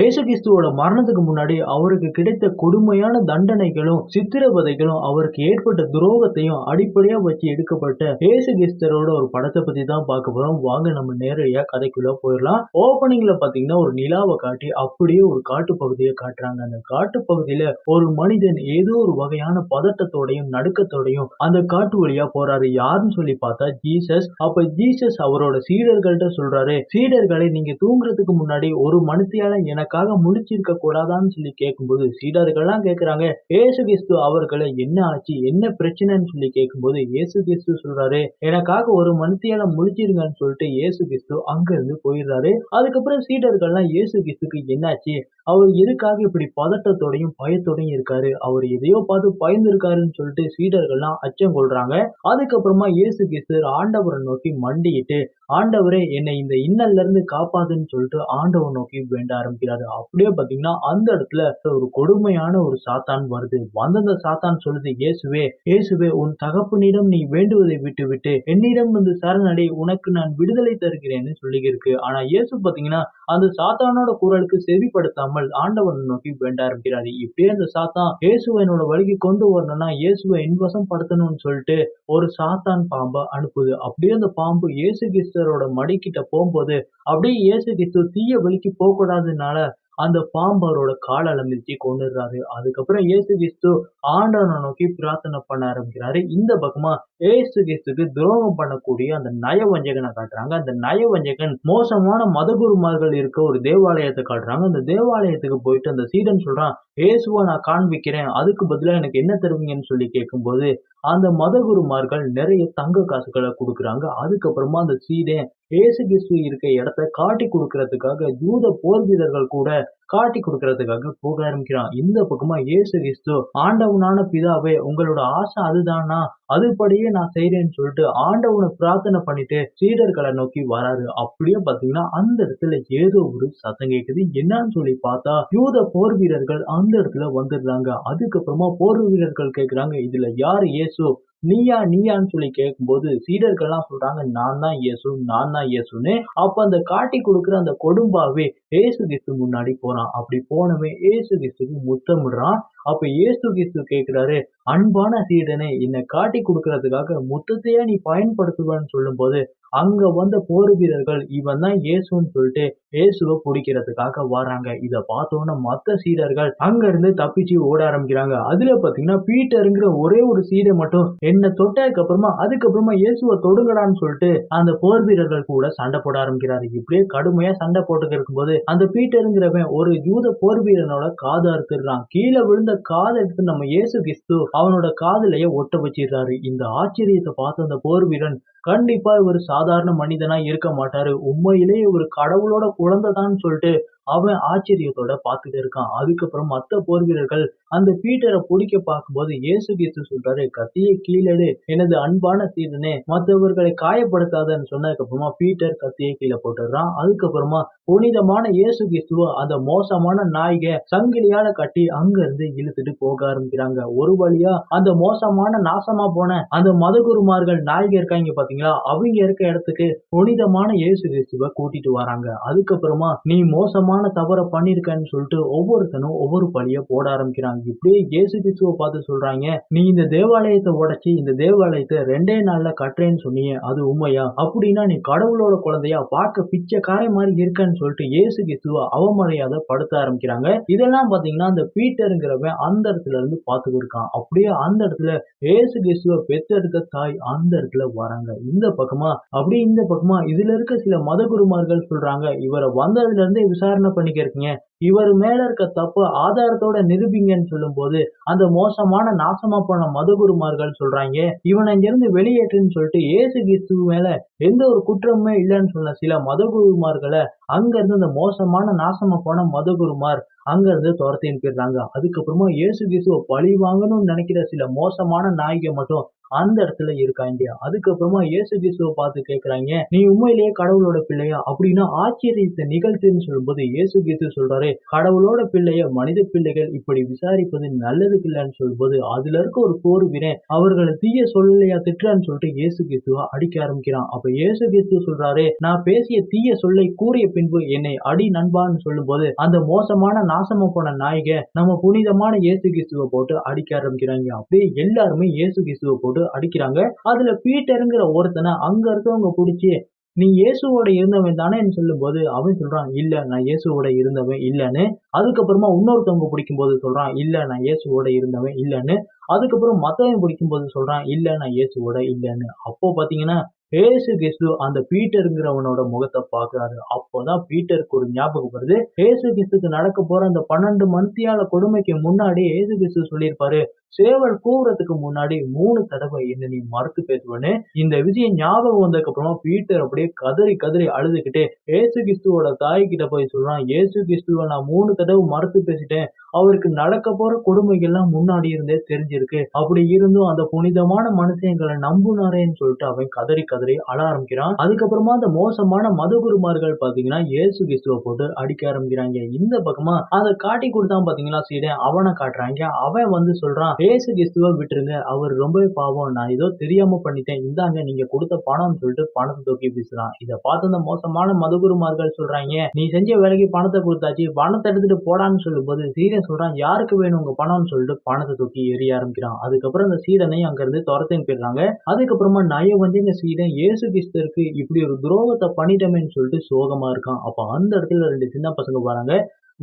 ஏசு கிறிஸ்துவோட மரணத்துக்கு முன்னாடி அவருக்கு கிடைத்த கொடுமையான தண்டனைகளும் சித்திரவதைகளும் அவருக்கு ஏற்பட்ட துரோகத்தையும் அடிப்படையா வச்சு எடுக்கப்பட்ட ஏசு கிறிஸ்தரோட ஒரு படத்தை பத்தி தான் பார்க்க போறோம். வாங்க நம்ம நேரடியா கதைக்குள்ள போயிடலாம். ஓப்பனிங்ல பாத்தீங்கன்னா ஒரு நிலாவை காட்டி அப்படியே ஒரு காட்டு பகுதியை காட்டுறாங்க. அந்த காட்டு பகுதியில ஒரு மனிதன் ஏதோ ஒரு வகையான பதட்டத்தோடையும் நடுக்கத்தோடையும் அந்த காட்டு வழியா போறாரு. யாருன்னு சொல்லி பார்த்தா ஜீசஸ். அப்ப ஜீசஸ் அவரோட சீடர்கள்ட்ட சொல்றாரு சீடர்களை நீங்க தூங்குறதுக்கு முன்னாடி ஒரு மனுத்தியால எனக்காக முடிச்சிருக்க கூடாதான்னு சொல்லி கேட்கும்போது சீடர்கள்லாம் கேக்குறாங்க. ஏசு கிறிஸ்து அவர்களை என்ன ஆச்சு? என்ன பிரச்சனைன்னு சொல்லி கேட்கும்போது ஏசு கிறிஸ்து சொல்றாரு எனக்காக ஒரு மனுத்தியால முடிச்சிருங்கன்னு சொல்லிட்டு ஏசு கிறிஸ்து அங்க இருந்து போயிடுறாரு. அதுக்கப்புறம் சீடர்கள்லாம் ஏசு கிறிஸ்துக்கு என்னாச்சு? அவர் எதுக்காக இப்படி பதட்டத்தோடையும் பயத்தோடையும் இருக்காரு? அவர் எதையோ பார்த்து பயந்து இருக்காருன்னு சொல்லிட்டு சீடர்கள்லாம் அச்சம் கொள்றாங்க. அதுக்கப்புறமா இயேசு கிறிஸ்து ஆண்டவரை நோக்கி மண்டிட்டு ஆண்டவரே என்னை இந்த இன்னல்ல இருந்து காப்பாதுன்னு சொல்லிட்டு ஆண்டவர் நோக்கி வேண்ட ஆரம்பிக்கிறாரு. அப்படியே பாத்தீங்கன்னா அந்த இடத்துல ஒரு கொடுமையான ஒரு சாத்தான் வருது. வந்தந்த சாத்தான் சொல்லுது இயேசுவே இயேசுவே உன் தகப்பனிடம் நீ வேண்டுவதை விட்டு விட்டு என்னிடம் வந்து சரணடை உனக்கு நான் விடுதலை தருகிறேன்னு சொல்லி இருக்கு ஆனா இயேசு பாத்தீங்கன்னா அந்த சாத்தானோட குரலுக்கு செவிப்படுத்தாம செவிப்படுத்தாமல் ஆண்டவனை நோக்கி வேண்ட ஆரம்பிக்கிறாரு. இப்படியே அந்த சாத்தான் இயேசுவை என்னோட வழிக்கு கொண்டு வரணும்னா இயேசுவை இன்வசம் படுத்தணும்னு சொல்லிட்டு ஒரு சாத்தான் பாம்பை அனுப்புது. அப்படியே அந்த பாம்பு இயேசு கிறிஸ்தரோட மடிக்கிட்ட போகும்போது அப்படியே இயேசு கிறிஸ்து தீய வழிக்கு போகக்கூடாதுனால அந்த பாம்பு அவரோட காலால மிதிச்சு கொண்டுடுறாரு அதுக்கப்புறம் இயேசு கிறிஸ்து ஆண்டவனை நோக்கி பிரார்த்தனை பண்ண ஆரம்பிக்கிறாரு. இந்த பக்கமா ஏசு கிறிஸ்துக்கு துரோகம் பண்ணக்கூடிய அந்த நயவஞ்சகனை காட்டுறாங்க. அந்த நயவஞ்சகன் மோசமான மதகுருமார்கள் இருக்க ஒரு தேவாலயத்தை காட்டுறாங்க. அந்த தேவாலயத்துக்கு போயிட்டு அந்த சீடன் சொல்றான் இயேசுவை நான் காண்பிக்கிறேன். அதுக்கு பதிலாக எனக்கு என்ன தருவீங்கன்னு சொல்லி கேட்கும்போது அந்த மதகுருமார்கள் நிறைய தங்க காசுகளை கொடுக்குறாங்க. அதுக்கப்புறமா அந்த சீடை ஏசு கிறிஸ்து இருக்க இடத்த காட்டி கொடுக்கறதுக்காக யூத போர் வீரர்கள் கூட காட்டி கொடுக்கறதுக்காக போக ஆரம்பிக்கிறான். இந்த பக்கமா இயேசு கிறிஸ்து ஆண்டவனான பிதாவே உங்களோட ஆசை அதுதானா? அதுபடியே நான் செய்யறேன்னு சொல்லிட்டு ஆண்டவனை பிரார்த்தனை பண்ணிட்டு சீடர்களை நோக்கி வராரு. அப்படியே பாத்தீங்கன்னா அந்த இடத்துல ஏதோ ஒரு சத்தம் கேட்குது. என்னன்னு சொல்லி பார்த்தா யூத போர் வீரர்கள் அந்த இடத்துல வந்துடுறாங்க. அதுக்கப்புறமா போர் வீரர்கள் கேட்கிறாங்க இதுல யாரு இயேசு? நீயா நீயான்னு சொல்லி கேட்கும்போது சீடர்கள்லாம் சொல்றாங்க நான் தான் இயேசு நான் தான் இயேசுன்னு. அப்ப அந்த காட்டி கொடுக்குற அந்த கொடும்பாவே ஏசு கிறிஸ்து முன்னாடி போறான். அப்படி போனவன் ஏசு கிறிஸ்துக்கு முத்தமிடுறான். அப்ப ஏசு கிறிஸ்து கேட்கிறாரு அன்பான சீடனை என்னை காட்டி கொடுக்கறதுக்காக முத்தத்தையே நீ பயன்படுத்துவான்னு சொல்லும் போது அங்க வந்த போர் வீரர்கள் இவன் தான் இயேசுன்னு சொல்லிட்டு இயேசுவை பிடிக்கிறதுக்காக வராங்க. இதை பார்த்தோன்னா மத்த சீடர்கள் அங்க இருந்து தப்பிச்சு ஓட ஆரம்பிக்கிறாங்க. அதுல பாத்தீங்கன்னா பீட்டருங்கிற ஒரே ஒரு சீடை மட்டும் என்ன தொட்டதுக்கு அப்புறமா அதுக்கப்புறமா இயேசுவை தொடுங்கடான்னு சொல்லிட்டு அந்த போர் வீரர்கள் கூட சண்டை போட ஆரம்பிக்கிறாரு. இப்படியே கடுமையா சண்டை போட்டுக்கு இருக்கும்போது அந்த பீட்டருங்கிறவன் ஒரு யூத போர் வீரனோட காது அறுத்துடுறான் கீழே விழுந்த காதை எடுத்து நம்ம இயேசு கிறிஸ்து அவனோட காதுலயே ஒட்ட வச்சிடுறாரு. இந்த ஆச்சரியத்தை பார்த்த அந்த போர் வீரன் கண்டிப்பா இவர் சாதாரண மனிதனா இருக்க மாட்டாரு. உண்மையிலேயே ஒரு கடவுளோட குழந்தைதான் சொல்லிட்டு அவன் ஆச்சரியத்தோட பார்த்துட்டு இருக்கான். அதுக்கப்புறம் மத்த போர் வீரர்கள் அந்த பீட்டரை பிடிக்க பார்க்கும்போது இயேசு கிறிஸ்து சொல்றாரு கத்தியை கீழடு எனது அன்பான சீடனே மற்றவர்களை காயப்படுத்தாதன்னு சொன்னதுக்கு அப்புறமா பீட்டர் கத்தியை கீழே போட்டுடுறான். அதுக்கப்புறமா புனிதமான இயேசு கிறிஸ்துவ அந்த மோசமான நாய்க சங்கிலியால கட்டி அங்க இருந்து இழுத்துட்டு போக ஆரம்பிக்கிறாங்க. ஒரு வழியா அந்த மோசமான நாசமா போன அந்த மதகுருமார்கள் நாய்க இருக்காங்க பாத்தீங்களா? அவங்க இருக்க இடத்துக்கு புனிதமான இயேசு கிறிஸ்துவ கூட்டிட்டு வராங்க. அதுக்கப்புறமா நீ மோசமா மோசமான தவறை பண்ணியிருக்கேன்னு சொல்லிட்டு ஒவ்வொருத்தனும் ஒவ்வொரு பழிய போட ஆரம்பிக்கிறாங்க. இப்படியே இயேசு கிறிஸ்துவ பார்த்து சொல்றாங்க நீ இந்த தேவாலயத்தை உடைச்சு இந்த தேவாலயத்தை ரெண்டே நாள்ல கட்டுறேன்னு சொன்னீங்க அது உண்மையா? அப்படின்னா நீ கடவுளோட குழந்தையா? பார்க்க பிச்சைக்காரை மாதிரி இருக்கன்னு சொல்லிட்டு இயேசு கிறிஸ்துவ அவமரியாதை படுத்த ஆரம்பிக்கிறாங்க. இதெல்லாம் பாத்தீங்கன்னா அந்த பீட்டருங்கிறவன் அந்த இடத்துல இருந்து பார்த்துட்டு இருக்கான். அப்படியே அந்த இடத்துல ஏசு கிறிஸ்துவ பெத்தெடுத்த தாய் அந்த இடத்துல வராங்க. இந்த பக்கமா? அப்படியே இந்த பக்கமா? இதுல இருக்க சில மதகுருமார்கள் சொல்றாங்க இவரை வந்ததுல இருந்தே விசாரணை பண்ணிக்க இருக்கீங்க இவர் மேல இருக்க தப்பு ஆதாரத்தோட நிரூபிங்கன்னு சொல்லும் போது அந்த மோசமான நாசமா போன மதகுருமார்கள் சொல்றாங்க இவனை இங்கிருந்து வெளியேற்றுன்னு சொல்லிட்டு ஏசு கிறிஸ்து மேல எந்த ஒரு குற்றமுமே இல்லைன்னு சொன்ன சில மதகுருமார்களை அங்க இருந்து அந்த மோசமான நாசமா போன மதகுருமார் அங்க இருந்து துரத்தி அனுப்பிடுறாங்க. அதுக்கப்புறமா இயேசு கிறிஸ்துவ பழி வாங்கணும்னு நினைக்கிற சில மோசமான நாய்க மட்டும் அந்த இடத்துல இருக்காங்க அதுக்கப்புறமா இயேசு கிறிஸ்துவை பார்த்து கேட்கறாங்க நீ உண்மையிலேயே கடவுளோட பிள்ளையா? அப்படின்னா ஆச்சரியத்தை நிகழ்த்துன்னு சொல்லும்போது இயேசு கிறிஸ்து சொல்றாரு கடவுளோட பிள்ளைய மனித பிள்ளைகள் இப்படி விசாரிப்பது நல்லதுக்கு இல்லைன்னு சொல்லும்போது அதுல இருக்க ஒரு போர் வீரன் அவர்களை தீய சொல்லலையா திட்டுறான்னு சொல்லிட்டு இயேசு கிறிஸ்துவ அடிக்க ஆரம்பிக்கிறான். அப்ப இயேசு கிறிஸ்து சொல்றாரு நான் பேசிய தீய சொல்லை கூறிய பின்பு என்னை அடி நண்பான்னு சொல்லும்போது அந்த மோசமான நாசமா போன நாயக நம்ம புனிதமான இயேசு கிறிஸ்துவ போட்டு அடிக்க ஆரம்பிக்கிறாங்க. அப்படியே எல்லாருமே இயேசு கிறிஸ்துவ போட்டு போட்டு அடிக்கிறாங்க. அதுல பீட்டருங்கிற ஒருத்தனை அங்க இருக்கவங்க பிடிச்சி நீ இயேசுவோட இருந்தவன் தானேன்னு சொல்லும்போது அவன் சொல்றான் இல்ல நான் இயேசுவோட இருந்தவன் இல்லைன்னு. அதுக்கப்புறமா இன்னொருத்தவங்க பிடிக்கும் போது சொல்றான் இல்ல நான் இயேசுவோட இருந்தவன் இல்லைன்னு. அதுக்கப்புறம் மத்தவன் பிடிக்கும் போது சொல்றான் இல்ல நான் இயேசுவோட இல்லைன்னு. அப்போ பாத்தீங்கன்னா ஏசு கிறிஸ்து அந்த பீட்டருங்கிறவனோட முகத்தை பாக்குறாரு. அப்போதான் பீட்டருக்கு ஒரு ஞாபகம் வருது. ஏசு கிறிஸ்துக்கு நடக்க போற அந்த பன்னெண்டு மந்தியால கொடுமைக்கு முன்னாடி ஏசு கிறிஸ்து சொல்லியிருப்பாரு சேவல் கூவுறதுக்கு முன்னாடி மூணு தடவை என்ன நீ மறுத்து பேசுவனு இந்த விஷயம் ஞாபகம் வந்ததுக்கு அப்புறமா பீட்டர் அப்படியே கதறி கதறி அழுதுகிட்டே ஏசு கிறிஸ்துவோட தாய் கிட்ட போய் சொல்றான் ஏசு கிறிஸ்துவ நான் மூணு தடவை மறுத்து பேசிட்டேன். அவருக்கு நடக்க போற கொடுமைகள்லாம் முன்னாடி இருந்தே தெரிஞ்சிருக்கு. அப்படி இருந்தும் அந்த புனிதமான மனுஷன் எங்களை நம்புனாரேன்னு சொல்லிட்டு அவன் கதறி கதறி அழ ஆரம்பிக்கிறான். அதுக்கப்புறமா அந்த மோசமான மதுகுருமார்கள் பாத்தீங்கன்னா ஏசு கிறிஸ்துவ போட்டு அடிக்க ஆரம்பிக்கிறாங்க. இந்த பக்கமா அதை காட்டி கொடுத்தான் பாத்தீங்களா சீடே அவனை காட்டுறாங்க. அவன் வந்து சொல்றான் ஏசு கிறிஸ்துவ விட்டுருங்க. அவர் ரொம்பவே பாவம். நான் ஏதோ தெரியாம பண்ணிட்டேன். இந்தாங்க நீங்க கொடுத்த பணம்னு சொல்லிட்டு பணத்தை தூக்கி பேசுறான் இதை பார்த்து அந்த மோசமான மதுகுருமார்கள் சொல்றாங்க நீ செஞ்ச வேலைக்கு பணத்தை கொடுத்தாச்சு. பணத்தை எடுத்துட்டு போடான்னு சொல்லும் போது சீடன் சொல்றான் யாருக்கு வேணும் உங்க பணம்னு சொல்லிட்டு பணத்தை தூக்கி எரிய ஆரம்பிக்கிறான். அதுக்கப்புறம் அந்த சீடனை அங்க இருந்து துரத்தின்னு போயிடுறாங்க. அதுக்கப்புறமா நய வந்து இந்த சீடன் ஏசு கிறிஸ்தருக்கு இப்படி ஒரு துரோகத்தை பண்ணிட்டமேன்னு சொல்லிட்டு சோகமா இருக்கான். அப்ப அந்த இடத்துல ரெண்டு சின்ன பசங்க வராங்க.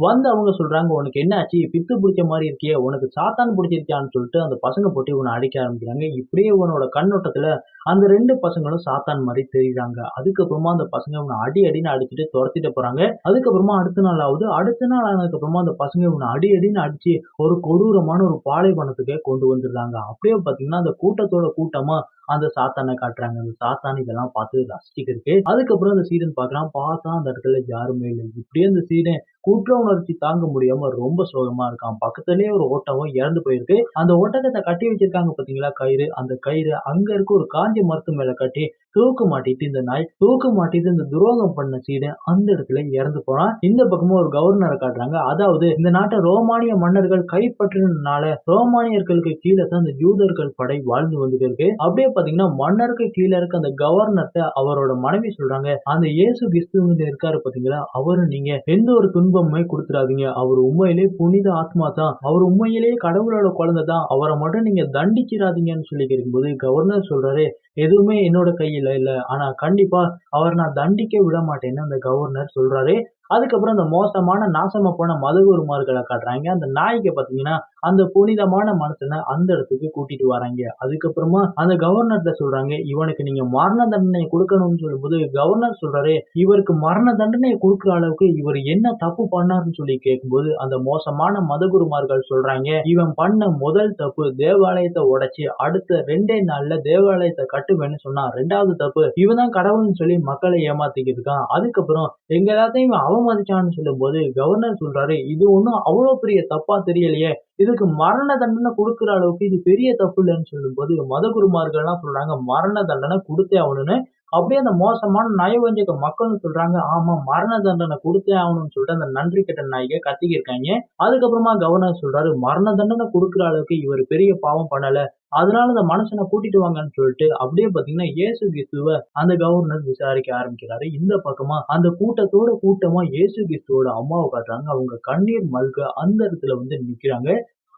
வந்து அவங்க சொல்றாங்க உனக்கு என்ன ஆச்சு பித்து பிடிச்ச மாதிரி இருக்கியே உனக்கு சாத்தான் பிடிச்சிருக்கியான்னு சொல்லிட்டு அந்த பசங்க போட்டு இவனை அடிக்க ஆரம்பிக்கிறாங்க. இப்படியே இவனோட கண்ணோட்டத்துல அந்த ரெண்டு பசங்களும் சாத்தான் மாதிரி தெரியுறாங்க. அதுக்கப்புறமா அந்த பசங்க இவனை அடி அடின்னு அடிச்சுட்டு துரத்திட்டு போறாங்க. அதுக்கப்புறமா அடுத்த நாள் ஆகுது. அடுத்த நாள் ஆனதுக்கு அப்புறமா அந்த பசங்க இவனை அடி அடின்னு அடிச்சு ஒரு கொடூரமான ஒரு பாலைவனத்துக்கு கொண்டு வந்துடுறாங்க. அப்படியே பாத்தீங்கன்னா அந்த கூட்டத்தோட கூட்டமா அந்த சாத்தானை காட்டுறாங்க. அந்த சாத்தான் இதெல்லாம் பார்த்து ரசிச்சுக்கிருக்கு அதுக்கப்புறம் அந்த சீடன் பார்க்கலாம் பார்த்தா அந்த இடத்துல யாருமே இல்லை. இப்படியே அந்த சீடன் குற்ற உணர்ச்சி தாங்க முடியாம ரொம்ப சோகமா இருக்கான். பக்கத்துலயே ஒரு ஓட்டமும் இறந்து போயிருக்கு. அந்த ஓட்டத்தை கட்டி வச்சிருக்காங்க பாத்தீங்களா? கயிறு. அந்த கயிறு அங்க இருக்க ஒரு காஞ்சி மரத்து மேல கட்டி தூக்கு மாட்டிட்டு இந்த நாய் தூக்கு மாட்டிட்டு இந்த துரோகம் பண்ண சீடன் அந்த இடத்துல இறந்து போனா இந்த பக்கமும் ஒரு கவர்னரை காட்டுறாங்க. அதாவது இந்த நாட்டை ரோமானிய மன்னர்கள் கைப்பற்றினால ரோமானியர்களுக்கு கீழே தான் இந்த ஜூதர்கள் படை வாழ்ந்து வந்துட்டு இருக்கு. அப்படியே பாத்தீங்கன்னா மன்னருக்கு கீழே இருக்க அந்த கவர்னர்ட்ட அவரோட மனைவி சொல்றாங்க அந்த இயேசு கிறிஸ்து இருக்காரு பாத்தீங்களா அவரு நீங்க எந்த ஒரு துன்பமுமே கொடுத்துடாதீங்க. அவர் உண்மையிலே புனித ஆத்மா தான். அவர் உண்மையிலேயே கடவுளோட குழந்தை தான். அவரை மட்டும் நீங்க தண்டிச்சிடாதீங்கன்னு சொல்லி கேட்கும்போது கவர்னர் சொல்றாரு எதுவுமே என்னோட கையை இல்ல ஆனா கண்டிப்பா அவர் நான் தண்டிக்க விட மாட்டேன்னு அந்த கவர்னர் சொல்றாரு. அதுக்கப்புறம் அந்த மோசமான நாசமா போன மதகுருமார்களை காட்டுறாங்க. அந்த நாய்க்கு பாத்தீங்கன்னா அந்த புனிதமான மனுஷனை அந்த இடத்துக்கு கூட்டிட்டு வராங்க. அதுக்கப்புறமா அந்த கவர்னர்கிட்ட சொல்றாங்க இவனுக்கு நீங்க மரண தண்டனை கொடுக்கணும்னு சொல்லும்போது கவர்னர் சொல்றாரு இவருக்கு மரண தண்டனை கொடுக்குற அளவுக்கு இவர் என்ன தப்பு பண்ணாருன்னு சொல்லி கேட்கும்போது அந்த மோசமான மதகுருமார்கள் சொல்றாங்க இவன் பண்ண முதல் தப்பு தேவாலயத்தை உடைச்சு அடுத்த ரெண்டே நாள்ல தேவாலயத்தை கட்டுவேன்னு சொன்னான் ரெண்டாவது தப்பு இவன் தான் கடவுள்னு சொல்லி மக்களை ஏமாத்திக்கிட்டு இருக்கான். அதுக்கப்புறம் எங்க எல்லாத்தையும் அவன் அவமதிச்சான்னு சொல்லும்போது கவர்னர் சொல்றாரு இது ஒண்ணும் அவ்வளவு பெரிய தப்பா தெரியலையே. இதுக்கு மரண தண்டனை கொடுக்குற அளவுக்கு இது பெரிய தப்பு இல்லைன்னு சொல்லும்போது மதகுருமார்கள்லாம் சொல்றாங்க மரண தண்டனை கொடுத்தே ஆகணும்னு அப்படியே அந்த மோசமான நயவஞ்சக மக்கள்னு சொல்றாங்க. ஆமா மரண தண்டனை கொடுத்தே ஆகணும்னு சொல்லிட்டு அந்த நன்றி கெட்ட நாய்க கத்திக்கிருக்காங்க. அதுக்கப்புறமா கவர்னர் சொல்றாரு மரண தண்டனை கொடுக்குற அளவுக்கு இவர் பெரிய பாவம் பண்ணல. அதனால அந்த மனுஷனை கூட்டிட்டு வாங்கன்னு சொல்லிட்டு அப்படியே பாத்தீங்கன்னா இயேசு கிறிஸ்துவ அந்த கவர்னர் விசாரிக்க ஆரம்பிக்கிறாரு. இந்த பக்கமா அந்த கூட்டத்தோட கூட்டமா இயேசு கிறிஸ்துவோட அம்மாவை காட்டுறாங்க. அவங்க கண்ணீர் மல்க அந்த இடத்துல வந்து நிக்கிறாங்க.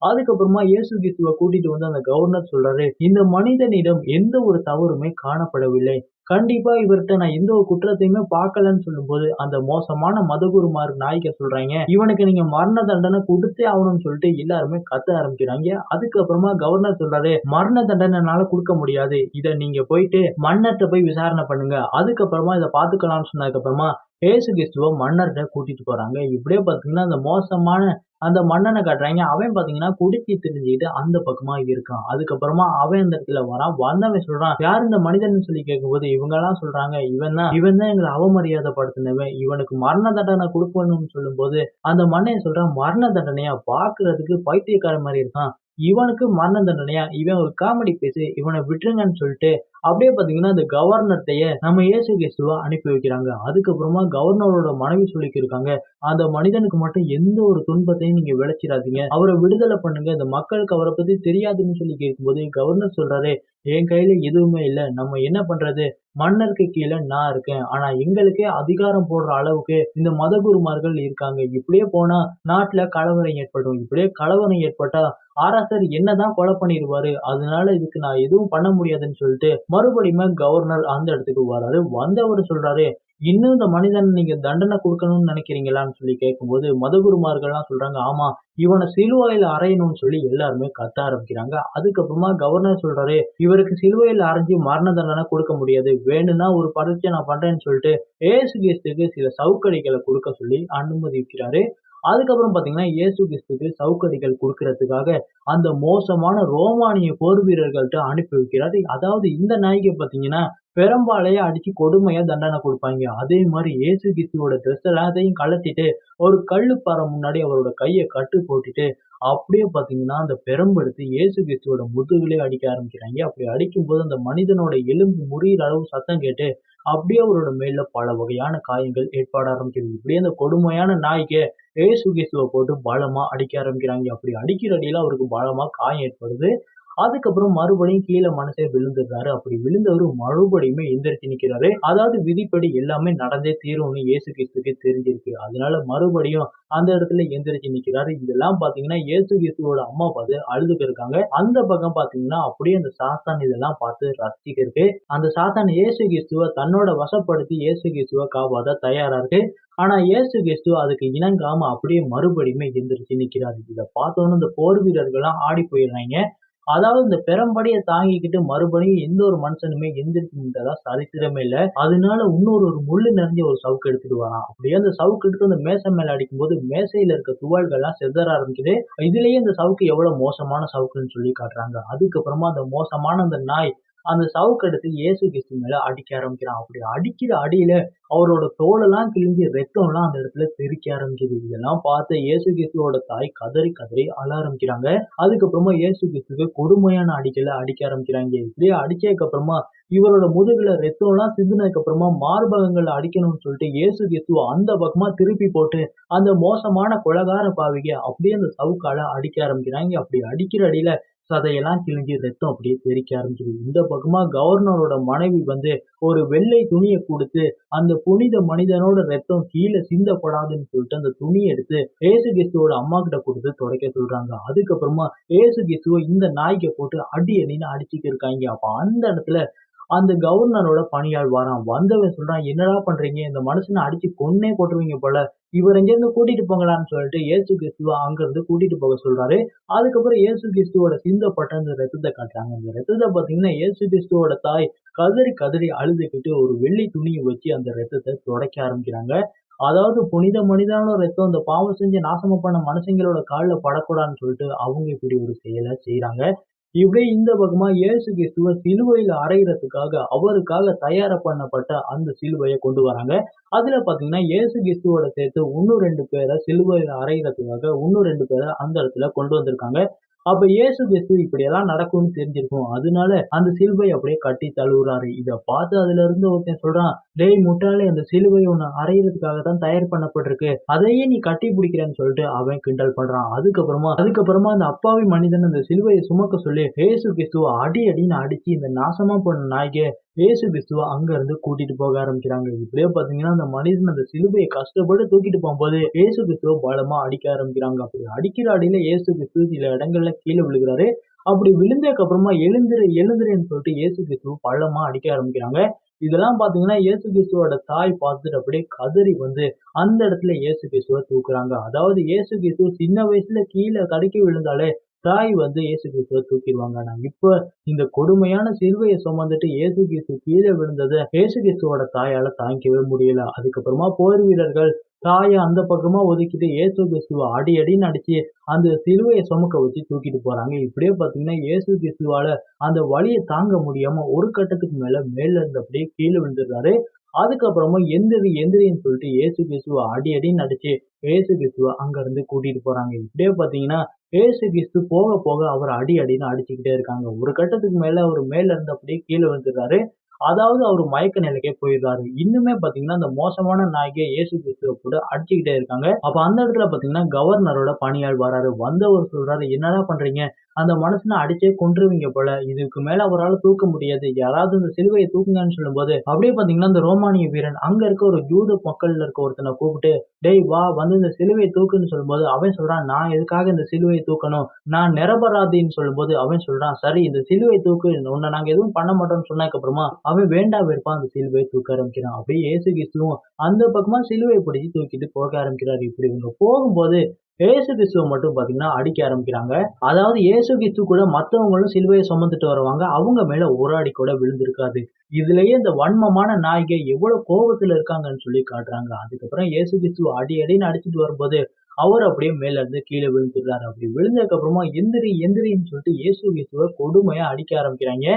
அதுக்கப்புறமா இயேசு கிறிஸ்துவ கூட்டிட்டு வந்து அந்த கவர்னர் சொல்றாரு இந்த மனிதனிடம் எந்த ஒரு தவறுமே காணப்படவில்லை. கண்டிப்பா இவர்கிட்ட நான் எந்த ஒரு குற்றத்தையுமே பார்க்கலன்னு சொல்லும்போது அந்த மோசமான மதகுருமார் நாய்க்க சொல்றாங்க. இவனுக்கு நீங்க மரண தண்டனை கொடுத்தே ஆகணும்னு சொல்லிட்டு எல்லாருமே கத்த ஆரம்பிக்கிறாங்க. அதுக்கப்புறமா கவர்னர் சொல்றாரு மரண தண்டனைனால கொடுக்க முடியாது. இதை நீங்க போயிட்டு மன்னர்கிட்ட போய் விசாரணை பண்ணுங்க. அதுக்கப்புறமா இதை பாத்துக்கலாம்னு சொன்னதுக்கு அப்புறமா ஏசு கிறிஸ்துவ மன்னர்கிட்ட கூட்டிட்டு போறாங்க. இப்படியே பாத்தீங்கன்னா அந்த மோசமான அந்த மன்னனை காட்டுறாங்க. அவன் பாத்தீங்கன்னா குடிச்சி தெரிஞ்சுக்கிட்டு அந்த பக்கமா இருக்கான். அதுக்கப்புறமா அவன் அந்த இடத்துல வரான். வந்தவன் சொல்றான் யார் இந்த மனிதன் சொல்லி கேட்கும்போது இவங்க எல்லாம் சொல்றாங்க இவன் தான். இவன் தான் எங்களை அவமரியாதை படுத்தினவன் இவனுக்கு மரண தண்டனை கொடுக்கணும்னு சொல்லும் போது அந்த மன்னன் சொல்றான் மரண தண்டனையா? பாக்குறதுக்கு பைத்தியக்கார மாதிரி இருக்கான். இவனுக்கு மரண தண்டனையா? இவன் ஒரு காமெடி பேசு இவனை விட்டுருங்கன்னு சொல்லிட்டு அப்படியே பாத்தீங்கன்னா இந்த கவர்னர்டைய நம்ம இயேசு கிறிஸ்துவ அனுப்பி வைக்கிறாங்க. அதுக்கப்புறமா கவர்னரோட மனைவி சொல்லிக்கிருக்காங்க அந்த மனிதனுக்கு மட்டும் எந்த ஒரு துன்பத்தையும் நீங்க விளைச்சிடாதீங்க. அவரை விடுதலை பண்ணுங்க இந்த மக்களுக்கு அவரை பத்தி தெரியாதுன்னு சொல்லி கேட்கும்போது கவர்னர் சொல்றாரு என் கையில எதுவுமே இல்லை. நம்ம என்ன பண்றது? மன்னருக்கு கீழே நான் இருக்கேன். ஆனா எங்களுக்கே அதிகாரம் போடுற அளவுக்கு இந்த மதகுருமார்கள் இருக்காங்க. இப்படியே போனா நாட்டுல கலவரம் ஏற்படும். இப்படியே கலவரம் ஏற்பட்டா ஆராசர் என்னதான் கொலை பண்ணிடுவாரு அதனால இதுக்கு நான் எதுவும் பண்ண முடியாதுன்னு சொல்லிட்டு மறுபடியுமே கவர்னர் அந்த இடத்துக்கு வராரு. வந்தவர் சொல்றாரு இன்னும் இந்த மனிதன் நீங்க தண்டனை கொடுக்கணும்னு நினைக்கிறீங்களான்னு சொல்லி கேட்கும்போது மதகுருமார்கள்லாம் சொல்றாங்க ஆமா இவனை சிலுவையில் அறையணும்னு சொல்லி எல்லாருமே கத்த ஆரம்பிக்கிறாங்க. அதுக்கப்புறமா கவர்னர் சொல்றாரு இவருக்கு சிலுவையில் அரைஞ்சு மரண தண்டனை கொடுக்க முடியாது. வேணும்னா ஒரு பரீட்சை நான் பண்றேன்னு சொல்லிட்டு ஏசு கிறிஸ்துக்கு சில சவுக்கடிகளை கொடுக்க சொல்லி அனுமதிக்கிறாரு. அதுக்கப்புறம் பார்த்தீங்கன்னா இயேசு கிறிஸ்துக்கு சவுக்கடிகள் கொடுக்கறதுக்காக அந்த மோசமான ரோமானிய போர் வீரர்கள்ட்ட அனுப்பி வைக்கிறார். அதாவது இந்த நாய்க்கு பார்த்தீங்கன்னா பெரும்பாலையே அடிச்சு கொடுமையா தண்டனை கொடுப்பாங்க. அதே மாதிரி இயேசு கிறிஸ்துவோட ட்ரெஸ் எல்லாத்தையும் கலத்திட்டு ஒரு கல்லுப்பாறை முன்னாடி அவரோட கையை கட்டு போட்டுட்டு அப்படியே பார்த்தீங்கன்னா அந்த பெரம்பெடுத்து இயேசு கிறிஸ்துவோட முதுகுலே அடிக்க ஆரம்பிக்கிறாங்க. அப்படி அடிக்கும்போது அந்த மனிதனோட எலும்பு முறியிற அளவு சத்தம் கேட்டு அப்படியே அவரோட மேல பல வகையான காயங்கள் ஏற்பட ஆரம்பிக்கிறது. இப்படியே அந்த கொடுமையான நாய்க்கு ஏசு கிறிஸ்துவை போட்டு பலமா அடிக்க ஆரம்பிக்கிறாங்க. அப்படி அடிக்கிற அடியில அவருக்கு பலமா காயம் ஏற்படுது. அதுக்கப்புறம் மறுபடியும் கீழே மனசே விழுந்துடுறாரு. அப்படி விழுந்தவர் மறுபடியுமே எந்திரிச்சு நிற்கிறாரு அதாவது விதிப்படி எல்லாமே நடந்தே தீரும்னு இயேசு கிறிஸ்துக்கு தெரிஞ்சிருக்கு. அதனால மறுபடியும் அந்த இடத்துல எந்திரிச்சு நிற்கிறாரு இதெல்லாம் பாத்தீங்கன்னா இயேசு கிறிஸ்துவோட அம்மா பார்த்து அழுதுக்கு இருக்காங்க. அந்த பக்கம் பாத்தீங்கன்னா அப்படியே அந்த சாத்தான் இதெல்லாம் பார்த்து ரசிச்சிருக்கு அந்த சாத்தான் இயேசு கிறிஸ்துவ தன்னோட வசப்படுத்தி இயேசு கிறிஸ்துவ காப்பாற்ற தயாரா இருக்கு. ஆனா இயேசு கிறிஸ்துவ அதுக்கு இணங்காம அப்படியே மறுபடியுமே எந்திரிச்சு நிற்கிறாரு இதை பார்த்தோன்னு இந்த போர் வீரர்கள்லாம் ஆடி போயிடுறாங்க. அதாவது இந்த பெரம்படியை தாங்கிக்கிட்டு மறுபடியும் எந்த ஒரு மனுஷனுமே எந்திரிச்சு சரித்திரமே இல்லை. அதனால இன்னொரு ஒரு முள்ளு நிறைஞ்ச ஒரு சவுக்கு எடுத்துட்டு வரான். அப்படியே அந்த சவுக்கு எடுத்து அந்த மேசை மேல அடிக்கும்போது மேசையில இருக்க துவால்கள்லாம் செதற ஆரம்பிக்குது. இதுலயே இந்த சவுக்கு எவ்வளவு மோசமான சவுக்குன்னு சொல்லி காட்டுறாங்க. அதுக்கப்புறமா அந்த மோசமான அந்த நாய் அந்த சவுக்கு எடுத்து இயேசு கிறிஸ்து மேல அடிக்க ஆரம்பிக்கிறான். அப்படி அடிக்கிற அடியில அவரோட தோலெல்லாம் கிழிஞ்சு ரத்தம்லாம் அந்த இடத்துல தெரிக்க ஆரம்பிக்குது. இதெல்லாம் பார்த்த இயேசு கிறிஸ்துவோட தாய் கதறி கதறி அழ ஆரம்பிக்கிறாங்க. அதுக்கப்புறமா இயேசு கிறிஸ்துக்கு கொடுமையான அடிக்கல அடிக்க ஆரம்பிக்கிறாங்க. இப்படியே அடிச்சதுக்கு அப்புறமா இவரோட முதுகுல ரத்தம்லாம் சிந்தினதுக்கு அப்புறமா மார்பகங்கள் அடிக்கணும்னு சொல்லிட்டு இயேசு கிறிஸ்துவ அந்த பக்கமா திருப்பி போட்டு அந்த மோசமான கொலகார பாவிக அப்படியே அந்த சவுக்கால அடிக்க ஆரம்பிக்கிறாங்க. அப்படி அடிக்கிற அடியில சதையெல்லாம் கிழிஞ்சு ரத்தம் அப்படியே தெரிக்க ஆரம்பிக்குது இந்த பக்கமா கவர்னரோட மனைவி வந்து ஒரு வெள்ளை துணியை கொடுத்து அந்த புனித மனிதனோட ரத்தம் கீழே சிந்தப்படாதுன்னு சொல்லிட்டு அந்த துணியை எடுத்து ஏசு கிறிஸ்துவோட அம்மா கிட்ட கொடுத்து துடைக்க சொல்றாங்க. அதுக்கப்புறமா ஏசு கிறிஸ்துவ இந்த நாய்க்கை போட்டு அடி அடின்னு அடிச்சுட்டு இருக்காங்க. அப்ப அந்த இடத்துல அந்த கவர்னரோட பணியாள் வரான். வந்தவன் சொல்றான் என்னடா பண்றீங்க? இந்த மனுஷனை அடிச்சு கொன்னே போட்டுருவீங்க போல. இவர் இங்கிருந்து கூட்டிட்டு போங்களான்னு சொல்லிட்டு ஏசு கிறிஸ்துவ அங்கிருந்து கூட்டிட்டு போக சொல்றாரு. அதுக்கப்புறம் இயேசு கிறிஸ்துவோட சிந்தப்பட்ட அந்த ரத்தத்தை காட்டுறாங்க. அந்த ரத்தத்தை பாத்தீங்கன்னா ஏசு கிறிஸ்துவோட தாய் கதறி கதறி அழுதுகிட்டு ஒரு வெள்ளி துணியை வச்சு அந்த ரத்தத்தை துடைக்க ஆரம்பிக்கிறாங்க. அதாவது புனித மனிதனோட ரத்தம் அந்த பாவம் செஞ்சு நாசமா பண்ண மனுஷங்களோட காலில் படக்கூடாதுன்னு சொல்லிட்டு அவங்க இப்படி ஒரு செயலை செய்யறாங்க இப்படியே இந்த பக்கமா இயேசு கிறிஸ்துவ சிலுவையில அறையிறதுக்காக அவருக்காக தயார பண்ணப்பட்ட அந்த சிலுவையை கொண்டு வராங்க. அதுல பாத்தீங்கன்னா இயேசு கிறிஸ்துவோட சேர்த்து இன்னும் ரெண்டு பேரை சிலுவையில அறையிறதுக்காக இன்னும் ரெண்டு பேரை அந்த இடத்துல கொண்டு வந்திருக்காங்க. அப்ப இயேசு கிறிஸ்து இப்படி எல்லாம் நடக்கும்னு தெரிஞ்சிருக்கும். அதனால அந்த சிலுவை அப்படியே கட்டி தழுவுறாரு. இத பார்த்து அதுல இருந்து ஒருத்தன் சொல்றான் டேய் முட்டாளே அந்த சிலுவை உன்னை அறையிறதுக்காக தான் தயார் பண்ணப்பட்டிருக்கு. அதையே நீ கட்டி பிடிக்கிறேன்னு சொல்லிட்டு அவன் கிண்டல் பண்றான். அதுக்கப்புறமா அதுக்கப்புறமா அந்த அப்பாவி மனிதன் அந்த சிலுவையை சுமக்க சொல்லி ஏசு கிறிஸ்துவ அடி அடின்னு அடிச்சு இந்த நாசமா போன நாய்க்கு ஏசு கிறிஸ்துவ அங்கேருந்து கூட்டிகிட்டு கூட்டிட்டு போக ஆரம்பிக்கிறாங்க. இப்படியே பார்த்தீங்கன்னா அந்த மனிதன் அந்த சிலுவையை கஷ்டப்பட்டு தூக்கிட்டு போகும்போது ஏசு கிறிஸ்துவ பலமா அடிக்க ஆரம்பிக்கிறாங்க. அப்படி அடிக்கிற அடியில ஏசு கிறிஸ்து சில இடங்கள்ல கீழே விழுகிறாரு. அப்படி விழுந்ததுக்கு அப்புறமா எழுந்துரு எழுந்துருன்னு சொல்லிட்டு இயேசு கிறிஸ்துவ பள்ளமா அடிக்க ஆரம்பிக்கிறாங்க. இதெல்லாம் பாத்தீங்கன்னா இயேசு கிறிஸ்துவோட தாய் பார்த்துட்டு அப்படியே கதறி வந்து அந்த இடத்துல இயேசு கிறிஸ்துவ தூக்குறாங்க. அதாவது இயேசு கிறிஸ்துவ சின்ன வயசுல கீழே தடுக்கி விழுந்தாலே தாய் வந்து இயேசு கிறிஸ்துவ தூக்கிடுவாங்க. ஆனா இப்ப இந்த கொடுமையான சிலுவையை சுமந்துட்டு இயேசு கிறிஸ்து கீழே விழுந்ததை இயேசு கிறிஸ்துவோட தாயால தாங்கிக்கவே முடியல. அதுக்கப்புறமா போர் வீரர்கள் தாயை அந்த பக்கமா ஒதுக்கிட்டு இயேசு கிறிஸ்துவ அடி அடின்னு அடிச்சு அந்த சிலுவையை சுமக்க வச்சு தூக்கிட்டு போறாங்க. இப்படியே பாத்தீங்கன்னா இயேசு கிறிஸ்துவால அந்த வலியை தாங்க முடியாம ஒரு கட்டத்துக்கு மேல மேல இருந்து அப்படியே கீழே விழுந்துடுறாரு. அதுக்கப்புறமா எந்திரி எந்திரின்னு சொல்லிட்டு ஏசு கிறிஸ்துவ அடி அடின்னு அடிச்சு ஏசு கிறிஸ்துவ அங்க இருந்து கூட்டிட்டு போறாங்க. இப்படியே பாத்தீங்கன்னா ஏசு கிறிஸ்து போக போக அவர் அடி அடின்னு அடிச்சுக்கிட்டே இருக்காங்க. ஒரு கட்டத்துக்கு மேல அவர் மேல இருந்து அப்படியே கீழே விழுந்துடுறாரு. அதாவது அவர் மயக்க நிலைக்கே போயிடுறாரு. இன்னுமே பாத்தீங்கன்னா அந்த மோசமான நாய்க்கே இயேசு கிறிஸ்துவ கூட அடிச்சுக்கிட்டே இருக்காங்க. அப்ப அந்த இடத்துல பாத்தீங்கன்னா கவர்னரோட பணியாள் வராரு. வந்தவர் சொல்றாரு என்னடா பண்றீங்க? அந்த மனுஷனை அடிச்சே கொன்றுவீங்க போல. இதுக்கு மேல அவரால் தூக்க முடியாது. யாராவது இந்த சிலுவையை தூக்குங்கன்னு சொல்லும்போது அப்படியே பாத்தீங்கன்னா இந்த ரோமானிய வீரன் அங்க இருக்க ஒரு ஜூத மக்கள்ல இருக்க ஒருத்தனை கூப்பிட்டு டேய் வா வந்து இந்த சிலுவையை தூக்குன்னு சொல்லும்போது அவன் சொல்றான் நான் எதுக்காக இந்த சிலுவையை தூக்கணும்? நான் நிரபராதின்னு சொல்லும்போது அவன் சொல்றான் சரி இந்த சிலுவை தூக்கு உன்னை நாங்க எதுவும் பண்ண மாட்டோம்னு சொன்னதுக்கு அப்புறமா அவன் வேண்டா வெறுப்பா அந்த சிலுவையை தூக்க ஆரம்பிக்கிறான். அப்படியே ஏசு கிறிஸ்துவும் அந்த பக்கமா சிலுவையை பிடிச்சி தூக்கிட்டு போக ஆரம்பிக்கிறாரு. இப்படி இவங்க போகும்போது ஏசு கிறிஸ்துவை மட்டும் பார்த்தீங்கன்னா அடிக்க ஆரம்பிக்கிறாங்க. அதாவது ஏசு கிறிஸ்து கூட மற்றவங்களும் சிலுவையை சுமந்துட்டு வருவாங்க. அவங்க மேல ஒரு அடி கூட விழுந்திருக்காது. இதுலயே இந்த வன்மமான நாய்க எவ்வளவு கோபத்துல இருக்காங்கன்னு சொல்லி காட்டுறாங்க. அதுக்கப்புறம் ஏசு கிறிஸ்து அடி அடின்னு அடிச்சுட்டு வரும்போது அவர் அப்படியே மேல இருந்து கீழே விழுந்துடுறாரு. அப்படி விழுந்ததுக்கு அப்புறமா எந்திரி எந்திரின்னு சொல்லிட்டு இயேசு கிறிஸ்துவ கொடுமையா அடிக்க ஆரம்பிக்கிறாங்க.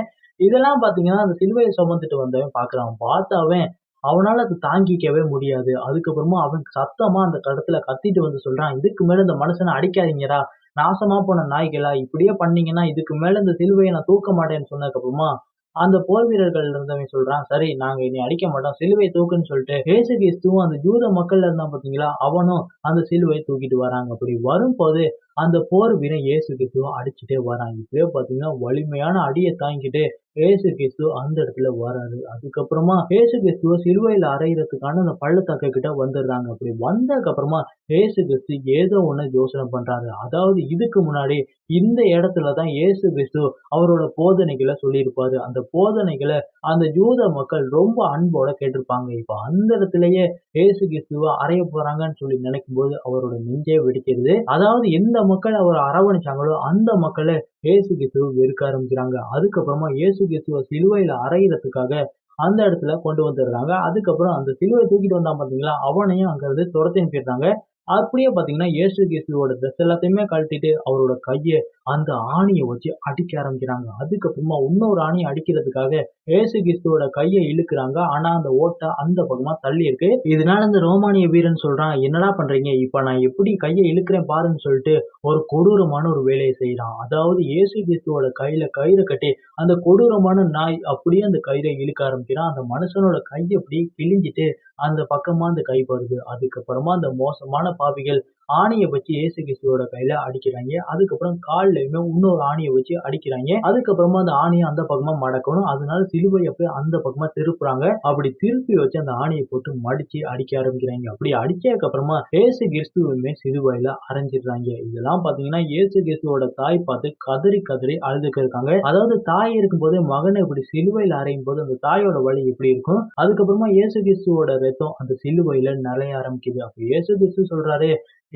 இதெல்லாம் பாத்தீங்கன்னா அந்த சிலுவையை சுமந்துட்டு வந்தவன் பாக்குறான். பார்த்தாவே அவனால அது தாங்கிக்கவே முடியாது. அதுக்கப்புறமா அவன் சத்தமா அந்த கடத்துல கத்திட்டு வந்து சொல்றான் இதுக்கு மேல இந்த மனுஷனை அடிக்காதீங்கடா. நாசமா போன நாய்களா? இப்படியே பண்ணீங்கன்னா இதுக்கு மேல இந்த சிலுவையை நான் தூக்க மாட்டேன்னு சொன்னதுக்கு அப்புறமா அந்த போர் வீரர்கள் இருந்தவன் சொல்றான் சரி நாங்க இனி அடிக்க மாட்டோம். சிலுவை தூக்குன்னு சொல்லிட்டு ஏசு கிறிஸ்துவும் அந்த ஜூத மக்கள்ல இருந்தான் பாத்தீங்களா? அவனும் அந்த சிலுவையை தூக்கிட்டு வராங்க. அப்படி வரும்போது அந்த போர் வினை ஏசு கிறிஸ்துவ அடிச்சுட்டே வராங்க. இப்பவே பார்த்தீங்கன்னா வலிமையான அடியை தாங்கிட்டு ஏசு கிறிஸ்து அந்த இடத்துல வராரு. அதுக்கப்புறமா ஏசு கிறிஸ்துவ சிறுவையில் அறையிறதுக்கான அந்த பள்ளத்தாக்க கிட்ட வந்துடுறாங்க. அப்படி வந்ததுக்கு அப்புறமா ஏசு கிறிஸ்து ஏதோ ஒன்று யோசனை பண்றாரு. அதாவது இதுக்கு முன்னாடி இந்த இடத்துல தான் ஏசு கிறிஸ்து அவரோட போதனைகளை சொல்லியிருப்பாரு. அந்த போதனைகளை அந்த யூத மக்கள் ரொம்ப அன்போட கேட்டிருப்பாங்க. இப்போ அந்த இடத்துலயே ஏசு கிறிஸ்துவ அறைய போறாங்கன்னு சொல்லி நினைக்கும் போது அவரோட நெஞ்சே வெடிக்கிறது. அதாவது எந்த மக்களை அவர் அரவணைச்சாங்களோ அந்த மக்களை ஏசு கிறிஸ்துவ வெறுக்க ஆரம்பிக்கிறாங்க. அதுக்கப்புறமா ஏசு கிறிஸ்துவ சிலுவையில அறையிறதுக்காக அந்த இடத்துல கொண்டு வந்துடுறாங்க. அதுக்கப்புறம் அந்த சிலுவை தூக்கிட்டு வந்தான் பாத்தீங்களா? அவனையும் அங்க இருந்து துரத்தி அனுப்பிடுறாங்க அப்படியே பார்த்தீங்கன்னா ஏசு கிறிஸ்துவோட ட்ரெஸ் எல்லாத்தையுமே கழட்டிட்டு அவரோட கையை அந்த ஆணியை வச்சு அடிக்க ஆரம்பிக்கிறாங்க. அதுக்கப்புறமா இன்னொரு ஆணியை அடிக்கிறதுக்காக ஏசு கிறிஸ்துவோட கையை இழுக்கிறாங்க. ஆனா அந்த ஓட்டை அந்த பக்கமா தள்ளி இருக்கு. இதனால இந்த ரோமானிய வீரன் சொல்றான் என்னடா பண்றீங்க? இப்ப நான் எப்படி கையை இழுக்கிறேன் பாருன்னு சொல்லிட்டு ஒரு கொடூரமான ஒரு வேலையை செய்யறான் அதாவது ஏசு கிறிஸ்துவோட கையில கயிறு கட்டி அந்த கொடூரமான நாய் அப்படியே அந்த கயிறை இழுக்க ஆரம்பிக்கிறான். அந்த மனுஷனோட கையை அப்படியே கிழிஞ்சிட்டு அந்த பக்கமாக அந்த கை வருது. அதுக்கப்புறமா அந்த மோசமான பாவிகள் ஆணையை வச்சு ஏசு கிறிஸ்துவோட கையில அடிக்கிறாங்க. அதுக்கப்புறம் கால்லயுமே இன்னொரு ஆணையை வச்சு அடிக்கிறாங்க. அதுக்கப்புறமா அந்த ஆணையை அந்த பக்கமா மடக்கணும். அதனால சிலுவையை போய் அந்த பக்கமா திருப்புறாங்க. அப்படி திருப்பி வச்சு அந்த ஆணையை போட்டு மடிச்சு அடிக்க ஆரம்பிக்கிறாங்க. அப்படி அடிச்சதுக்கு அப்புறமா ஏசு கிறிஸ்துவுமே சிலுவையில அரைஞ்சிடுறாங்க. இதெல்லாம் பாத்தீங்கன்னா ஏசு கிறிஸ்துவோட தாய் பார்த்து கதறி கதறி அழுதுக்கு இருக்காங்க. அதாவது தாய் இருக்கும் போதே மகனை இப்படி சிலுவையில அறையும் போது அந்த தாயோட வழி எப்படி இருக்கும்? அதுக்கப்புறமா ஏசு கிறிஸ்துவோட ரத்தம் அந்த சிலுவையில நிறைய ஆரம்பிக்குது. அப்ப ஏசு கிறிஸ்து சொல்றாரு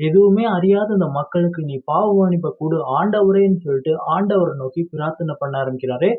எதுவுமே அறியாத அந்த மக்களுக்கு நீ பாவ மன்னிப்பை கொடு ஆண்டவரேன்னு சொல்லிட்டு ஆண்டவரை நோக்கி பிரார்த்தனை பண்ண ஆரம்பிக்கிறாரு.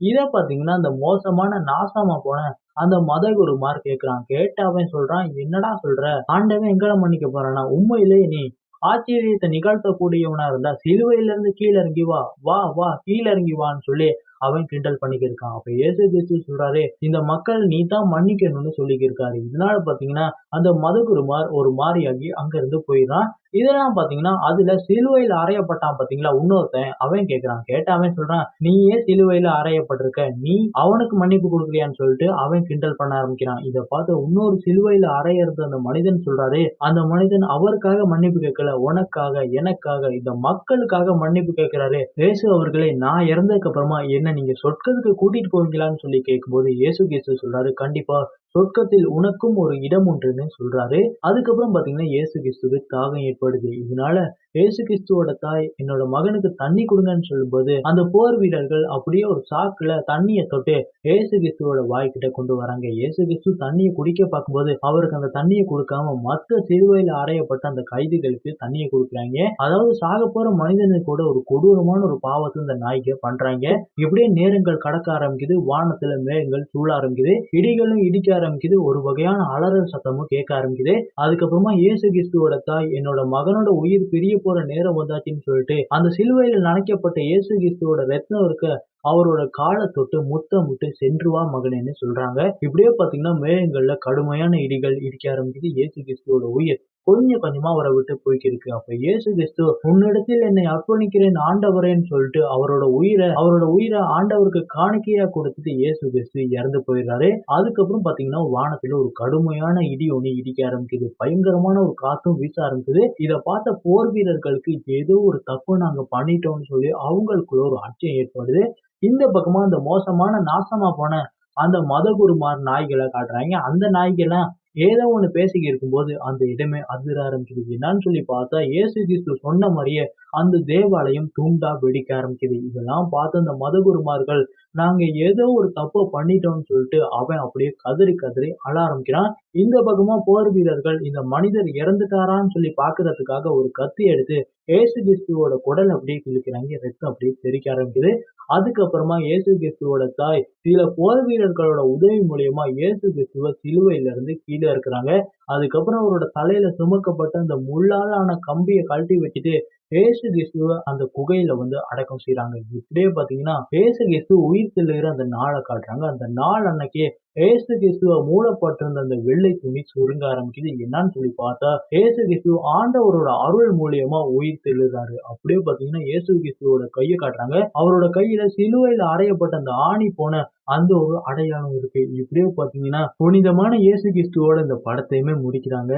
இதை பார்த்தீங்கன்னா அந்த மோசமான நாசமா போன அந்த மத குருமார் கேட்கிறான். கேட்டு அவன் சொல்றான் என்னடா சொல்ற? ஆண்டவன் எங்களை மன்னிக்க போறானா? உண்மையிலே நீ ஆச்சரியத்தை நிகழ்த்தக்கூடியவனா இருந்தா சிலுவையில இருந்து கீழே இறங்கி வா வா வா கீழே இறங்கி வான்னு சொல்லி அவன் கிண்டல் பண்ணிக்கிருக்கான் அப்ப இயேசு கிறிஸ்து சொல்றாரு இந்த மக்கள் நீ தான் மன்னிக்கணும்னு சொல்லிக்கிருக்காரு. இதனால பாத்தீங்கன்னா அந்த மதகுருமார் ஒரு மாறியாகி அங்கிருந்து போயிடுறான். இதெல்லாம் பாத்தீங்கன்னா அதுல சிலுவையில் அறையப்பட்டான் பாத்தீங்களா? இன்னொருத்தன் அவன் கேக்குறான். கேட்ட சொல்றான் நீயே சிலுவையில அறையப்பட்டிருக்க. நீ அவனுக்கு மன்னிப்பு கொடுக்குறியான்னு சொல்லிட்டு அவன் கிண்டல் பண்ண ஆரம்பிக்கிறான். இதை பார்த்து இன்னொரு சிலுவையில அறையறது அந்த மனிதன் சொல்றாரு அந்த மனிதன் அவருக்காக மன்னிப்பு கேட்கல. உனக்காக எனக்காக இந்த மக்களுக்காக மன்னிப்பு கேட்கிறாரு. இயேசு அவர்களே நான் இறந்ததுக்கு அப்புறமா என்ன நீங்க சொற்களுக்கு கூட்டிட்டு போவீங்களான்னு சொல்லி கேட்கும்போது இயேசு கேசு சொல்றாரு கண்டிப்பா சொர்க்கத்தில் உனக்கும் ஒரு இடம் உண்டுன்னு சொல்றாரு. அதுக்கப்புறம் பாத்தீங்கன்னா இயேசு கிறிஸ்துக்கு தாகம் ஏற்படுது. இதனால இயேசு கிறிஸ்துவோட தாய் என்னோட மகனுக்கு தண்ணி கொடுங்கன்னு சொல்லும்போது அந்த போர் வீரர்கள் அப்படியே ஒரு சாக்குல தண்ணியை தொட்டு இயேசு கிறிஸ்துவோட வாய்க்கிட்ட கொண்டு வராங்க. இயேசு கிறிஸ்து தண்ணியை குடிக்க பார்க்கும்போது அவருக்கு அந்த தண்ணியை கொடுக்காம மத்த சிறுவையில் அறையப்பட்ட அந்த கைதிகளுக்கு தண்ணியை கொடுக்குறாங்க. அதாவது சாக போற மனிதனுக்கு கூட ஒரு கொடூரமான ஒரு பாவத்தை இந்த நாய்க்கு பண்றாங்க. இப்படியே நேரங்கள் கடக்க ஆரம்பிக்குது வானத்துல மேகங்கள் சூழ ஆரம்பிக்குது இடிகளும் இடிக்க ஆரம்பிக்குது ஒரு வகையான அலறல் சத்தமும் கேட்க ஆரம்பிக்குது. அதுக்கப்புறமா இயேசு கிறிஸ்துவோட தாய் என்னோட மகனோட உயிர் பிரிய போற நேரம் வந்தாச்சுன்னு சொல்லிட்டு அந்த சிலுவையில் நனைக்கப்பட்ட இயேசு கிறிஸ்துவோட ரத்னம் இருக்க அவரோட காலை தொட்டு முத்தமிட்டு சென்று வா மகனேன்னு சொல்றாங்க. இப்படியே பாத்தீங்கன்னா மேகங்கள்ல கடுமையான இடிகள் இடிக்க ஆரம்பிக்குது இயேசு கிறிஸ்துவோட உயிர். கொஞ்சம் கொஞ்சமா அவரை விட்டு போய்க்கிருக்கு. அப்ப இயேசு கிறிஸ்து உன்னிடத்தில் என்னை அர்ப்பணிக்கிறேன் ஆண்டவரேன்னு சொல்லிட்டு அவரோட உயிரை அவரோட உயிரை ஆண்டவருக்கு காணிக்கையா கொடுத்துட்டு இயேசு கிறிஸ்து இறந்து போயிடுறாரு. அதுக்கப்புறம் பாத்தீங்கன்னா வானத்துல ஒரு கடுமையான இடி ஒண்ணு இடிக்க ஆரம்பிக்குது. பயங்கரமான ஒரு காத்தும் வீச ஆரம்பிக்குது. இதை பார்த்த போர் வீரர்களுக்கு ஏதோ ஒரு தப்பு நாங்க பண்ணிட்டோம்னு சொல்லி அவங்களுக்குள்ள ஒரு அச்சம் ஏற்படுது. இந்த பக்கமா அந்த மோசமான நாசமா போன அந்த மதகுருமார் நாய்களை காட்டுறாங்க. அந்த நாய்கள்லாம் ஏதோ ஒண்ணு பேசிக்கிட்டு இருக்கும்போது அந்த இடமே அதிர ஆரம்பிக்குது. என்னன்னு சொல்லி பார்த்தா ஏசு கிறிஸ்து சொன்ன மாதிரியே அந்த தேவாலயம் துண்டா வெடிக்க ஆரம்பிக்குது. இதெல்லாம் பார்த்து அந்த மதகுருமார்கள் நாங்க ஏதோ ஒரு தப்பை பண்ணிட்டோம்னு சொல்லிட்டு அவன் அப்படியே கதறி கதறி அழ ஆரம்பிக்கிறான். இந்த பக்கமா போர் வீரர்கள் இந்த மனிதர் இறந்துட்டாரான்னு சொல்லி பாக்குறதுக்காக ஒரு கத்தி எடுத்து ஏசு கிறிஸ்துவோட குடல் அப்படியே கிழிக்கிறாங்க ரத்தம் அப்படியே தெரிக்க ஆரம்பிக்குது. அதுக்கப்புறமா இயேசு கிறிஸ்துவோட தாய் சில போர் வீரர்களோட உதவி மூலியமா இயேசு கிறிஸ்துவ சிலுவையில இருந்து கீழே இருக்கிறாங்க அதுக்கப்புறம் அவரோட தலையில சுமக்கப்பட்ட அந்த முள்ளால ஆன கம்பியை கழட்டி வச்சுட்டு ஏசு கிறிஸ்துவ அந்த குகையில வந்து அடக்கம் செய்யறாங்க இப்படியே பாத்தீங்கன்னா ஏசு கிறிஸ்து உயிர் தெழுகிற அந்த நாளை காட்டுறாங்க. அந்த நாள் அன்னைக்கே ஏசு கிறிஸ்துவ மூடப்பட்டிருந்த அந்த வெள்ளை துணி சுருங்க ஆரம்பிக்குது. என்னன்னு சொல்லி பார்த்தா ஏசு கிறிஸ்து ஆண்டவரோட அருள் மூலியமா உயிர் தெழுறாரு அப்படியே பாத்தீங்கன்னா ஏசு கிறிஸ்துவோட கையை காட்டுறாங்க. அவரோட கையில சிலுவையில அறையப்பட்ட அந்த ஆணி போன அந்த ஒரு அடையாளம் இருக்கு. இப்படியே பாத்தீங்கன்னா புனிதமான இயேசு கிறிஸ்துவோட இந்த படத்தையுமே முடிக்கிறாங்க.